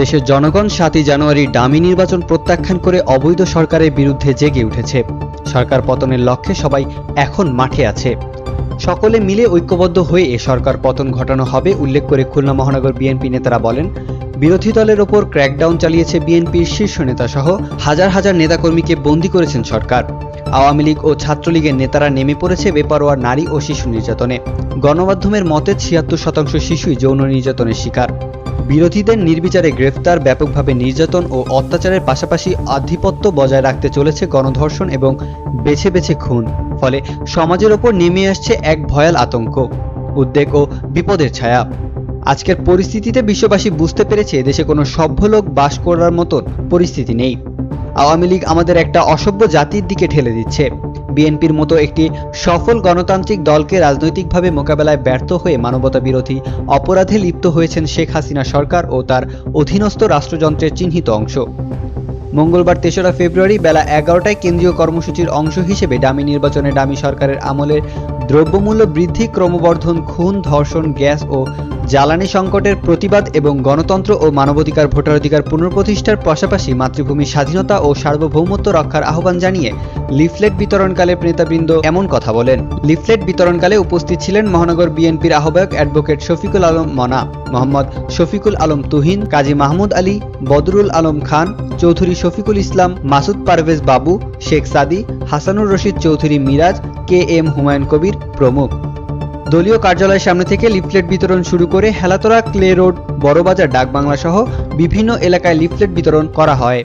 দেশের জনগণ সাতই জানুয়ারি ডামি নির্বাচন প্রত্যাখ্যান করে অবৈধ সরকারের বিরুদ্ধে জেগে উঠেছে। সরকার পতনের লক্ষ্যে সবাই এখন মাঠে আছে। সকলে মিলে ঐক্যবদ্ধ হয়ে এ সরকার পতন ঘটানো হবে, উল্লেখ করে খুলনা মহানগর বিএনপি নেতারা বলেন। বিরোধী দলের ওপর ক্র্যাকডাউন চালিয়েছে বিএনপির শীর্ষ নেতা সহ হাজার হাজার নেতাকর্মীকে বন্দী করেছেন সরকার। আওয়ামী লীগ ও ছাত্রলীগের নেতারা নেমে পড়েছে বেপরোয়া নারী ও শিশু নির্যাতনে। গণমাধ্যমের মতে ছিয়াত্তর শতাংশ শিশুই যৌন নির্যাতনের শিকার। বিরোধীদের নির্বিচারে গ্রেফতার, ব্যাপকভাবে নির্যাতন ও অত্যাচারের পাশাপাশি আধিপত্য বজায় রাখতে চলেছে গণধর্ষণ এবং বেছে বেছে খুন। ফলে সমাজের ওপর নেমে আসছে এক ভয়াল আতঙ্ক, উদ্বেগ ও বিপদের ছায়া। আজকের পরিস্থিতিতে বিশ্ববাসী বুঝতে পেরেছে দেশে কোনো সভ্য লোক বাস করার মতন পরিস্থিতি নেই। আওয়ামী লীগ আমাদের একটা অসভ্য জাতির দিকে ঠেলে দিচ্ছে। বিএনপির মতো একটি সফল গণতান্ত্রিক দলকে রাজনৈতিকভাবে মোকাবেলায় ব্যর্থ হয়ে মানবতা বিরোধী অপরাধে লিপ্ত হয়েছেন শেখ হাসিনা সরকার ও তার অধীনস্থ রাষ্ট্রযন্ত্রের চিহ্নিত অংশ। মঙ্গলবার তেসরা ফেব্রুয়ারি বেলা এগারোটায় কেন্দ্রীয় কর্মসূচির অংশ হিসেবে ডামি নির্বাচনে ডামি সরকারের আমলে দ্রব্যমূল্য বৃদ্ধি, ক্রমবর্ধন, খুন, ধর্ষণ, গ্যাস ও জ্বালানি সংকটের প্রতিবাদ এবং গণতন্ত্র ও মানবাধিকার ভোটাধিকার পুনঃপ্রতিষ্ঠার পাশাপাশি মাতৃভূমির স্বাধীনতা ও সার্বভৌমত্ব রক্ষার আহ্বান জানিয়ে লিফলেট বিতরণকালে নেতাবৃন্দ এমন কথা বলেন। লিফলেট বিতরণকালে উপস্থিত ছিলেন মহানগর বিএনপির আহ্বায়ক অ্যাডভোকেট শফিকুল আলম মনা, মোহাম্মদ শফিকুল আলম তুহিন, কাজী মাহমুদ আলী, বদরুল আলম খান, চৌধুরী শফিকুল ইসলাম, মাসুদ পারভেজ বাবু, শেখ সাদি, হাসানুর রশিদ চৌধুরী মিরাজ, কে এম হুমায়ুন কবির প্রমুখ। দলীয় কার্যালয়ের সামনে থেকে লিফলেট বিতরণ শুরু করে হেলাতোরা ক্লে রোড, বড়বাজার ডাকবাংলা সহ বিভিন্ন এলাকায় লিফলেট বিতরণ করা হয়।